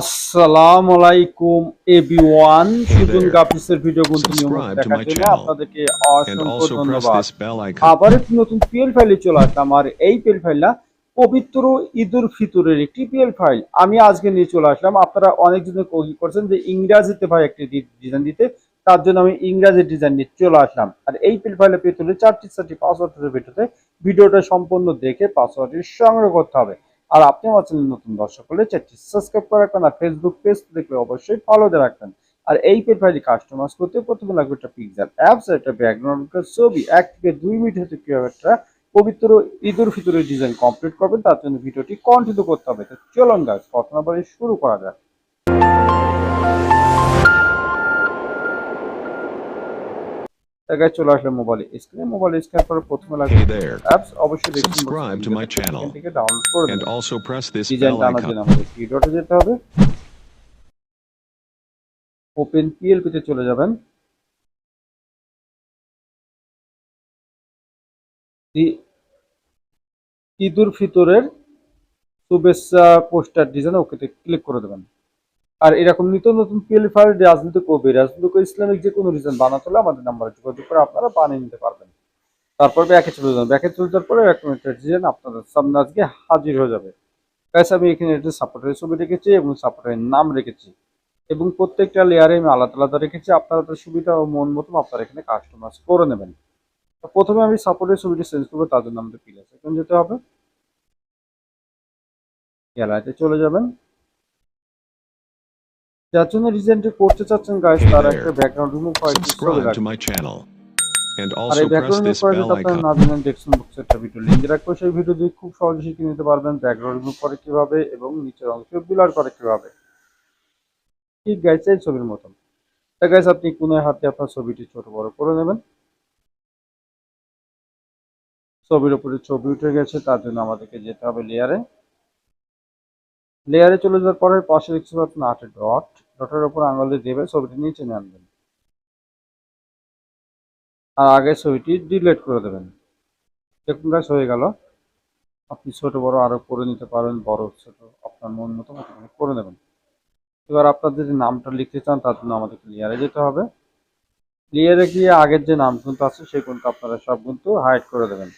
আসসালামু আলাইকুম everyone. Sujan গাপিসের video গুলো নিয়মিত দেখার জন্য আপনাদেরকে অসংখ্য ধন্যবাদ. আবার একটি নতুন পিএল ফাইলে চলে আসলাম। আর এই পিএল ফাইলটা পবিত্র ঈদুল ফিতরের একটি পিএল ফাইল আমি আজকে নিয়ে চলে আসলাম। আপনারা অনেকজনে কি করছেন যে ইংরাজিতে ভাই একটি ডিজাইন দিতে। তার জন্য আমি ইংরাজি ডিজাইন নিয়ে চলে আসলাম। আর এই পিএল ফাইলে পেতে হলে চারটি চারটি পাসওয়ার্ডের ভিডিওতে ভিডিওটা সম্পূর্ণ দেখে পাসওয়ার্ডটি সংগ্রহ করতে হবে। আর আপনি আমার চ্যানেল নতুন দর্শক হলে চ্যানেলটি সাবস্ক্রাইব করে রাখবেন আর ফেসবুক পেজ দেখলে অবশ্যই ফলো দিয়ে রাখবেন। আর এই পেজ ফাইলটি কাস্টমাইজ করতে প্রথমে লাগবে একটা পিকচার অ্যাপস একটা ব্যাকগ্রাউন্ড ছবি। এক থেকে দুই মিনিট হতে হবে একটা পবিত্র ঈদুল ফিতরের ডিজাইন কমপ্লিট করবেন, তার জন্য ভিডিওটি কন্টিনিউ করতে হবে। তো চলুন গাছ কথা আবার শুরু করা যাক। জায়গায় চলে আসলে মোবাইল স্ক্রিনে মোবাইল স্ক্রিন পরে প্রথমে লাগবে অ্যাপস অবশ্যই দেখুন Subscribe to my channel. থেকে ডাউনলোড করে And দিন। also press this design bell টানার icon. জন্য আমাদের যেতে হবে। ওপেন পিএলপি তে চলে যাবেন। ঈদুল ফিতরের শুভেচ্ছা পোস্টার ডিজাইন ওকেতে ক্লিক করে দেবেন। আর এরকম নিত্য নতুন পিএল ফাইল রাজনৈতিক কবি, রাজনৈতিক ইসলামিক যে কোনো ডিজাইন বানাতে হলে আমাদের নাম্বারে যোগাযোগ করে আপনারা বানিয়ে নিতে পারবেন। তারপর ব্যাকে চলে যাবেন ব্যাকে চলে যাওয়ার পরে এক মিনিটের ডিজাইন আপনাদের সামনে আজকে হাজির হয়ে যাবে। গাইস আমি এখানে একটা সাপোর্টের ছবি রেখেছি এবং সাপোর্টের নাম রেখেছি এবং প্রত্যেকটা লেয়ারে আমি আলাদা আলাদা রেখেছি। আপনারা তো সুবিধা ও মন মতো আপনারা এখানে কাস্টমাইজ করে নেবেন। প্রথমে আমি সাপোর্টের ছবিটি চেঞ্জ করব, তার জন্য আমাদের প্লেস এখন যেতে হবে। গ্যালারিতে চলে যাবেন। যার জন্য ডিজাইনটি করতে চাচ্ছেন গাইস তার একটা ব্যাকগ্রাউন্ড রিমুভ করে একটি ছবি Subscribe to রাখবেন. And R also press this bell icon. না জানেন ডেসক্রিপশন বক্সে একটা ভিডিও লিংক রাখব সেই ভিডিও দিয়ে খুব সহজে শিখে নিতে পারবেন ব্যাকগ্রাউন্ড রিমুভ করে কীভাবে এবং নিচের অংশ ব্লার করে কীভাবে। ঠিক গাইছে এই ছবির মতন। তা গাইস আপনি কোনায় হাতে আপনার ছবিটি ছোট বড় করে নেবেন। ছবির উপরে ছবি উঠে গেছে তার জন্য আমাদেরকে যেতে হবে লেয়ারে লেয়ারে চলে যাওয়ার পরে পাশে দেখতে পাচ্ছেন আটের ডট ডটের উপর আঙুল দিয়ে দেবে, ছবিটি নিচে নিয়ে আনবেন আর আগে ছবিটি ডিলেট করে দেবেন। দেখুন গাছ হয়ে গেল। আপনি ছোট, বড় আরও করে নিতে পারেন, বড়, ছোট, আপনার মন মতো করে নেবেন। এবার আপনার যদি নামটা লিখতে চান, তার জন্য আমাদের ক্লিয়ারে যেতে হবে। ক্লিয়ারে গিয়ে আগের যে নাম কিন্তু আছে সেই কিন্তু আপনারা সব কিন্তু হাইড করে দেবেন।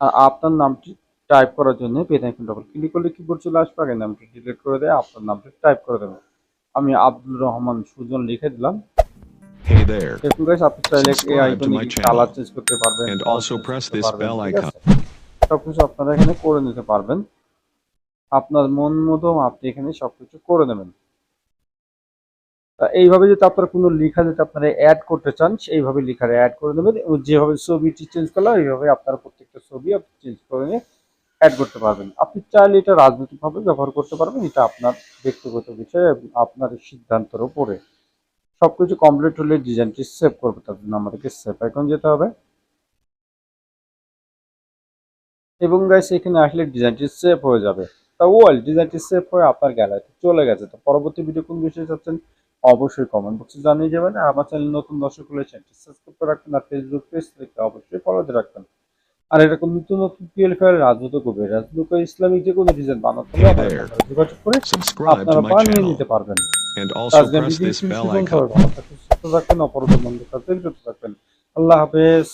আর আপনার নামটি টাইপ করার জন্য পেন আইকন ডবল ক্লিক করলে কিবোর্ড চলে আসবে আগে নামটি ডিলিট করে দেয় আপনার নামটি টাইপ করে দেবেন। আমি আব্দুল রহমান সুজন লিখে দিলাম. দেখুন গাইস আপনি চাইলে এই আইকনে কালার চেঞ্জ করতে পারবেন? সবকিছু আপনারা এখানে করে নিতে পারবেন। আপনার মন মতো আপনি এখানে সবকিছু করে নেবেন। এইভাবে যদি আপনার কোনো লেখা যদি আপনারা অ্যাড করতে চান সেইভাবে লেখার অ্যাড করে নেবেন এবং যেভাবে ছবিটি চেঞ্জ করলাম এইভাবে আপনারা প্রত্যেকটা ছবি আপনি চেঞ্জ করে নিয়ে অ্যাড করতে পারবেন। আপনি চাইলে এটা রাজনৈতিকভাবে ব্যবহার করতে পারবেন, এটা আপনার ব্যক্তিগত বিষয় আপনার সিদ্ধান্তের উপরে। সবকিছু কমপ্লিট হলে ডিজাইনটি সেভ করবে, তার জন্য আমাদেরকে সেভ আইকন যেতে হবে। এবং গাইস এখানে আসলে ডিজাইনটি সেভ হয়ে যাবে। তা ওয়েল ডিজাইনটি সেভ হয়ে আপনার গ্যালারিতে চলে গেছে। তো পরবর্তী ভিডিও কোন বিষয়ে চাচ্ছেন অবশ্যই কমেন্ট বক্সে জানিয়ে যাবেন। আর আমার চ্যানেল নতুন দর্শক হলে চ্যানেলটি সাবস্ক্রাইব করে রাখবেন। আর ফেসবুক পেজ থেকে অবশ্যই ফলো দিয়ে রাখবেন। আর এটা কোন নতুন নতুন পিএল ফাইল রাজনীতি করবে রাজনীতি ইসলামিক যে কোনো ডিজাইন বানাতে হলে যোগাযোগ করে আপনারা বানিয়ে নিতে পারবেন। And also press this bell icon. থাকবেন সুস্থ থাকবেন অপরত থাকবেন। আল্লাহ হাফেজ।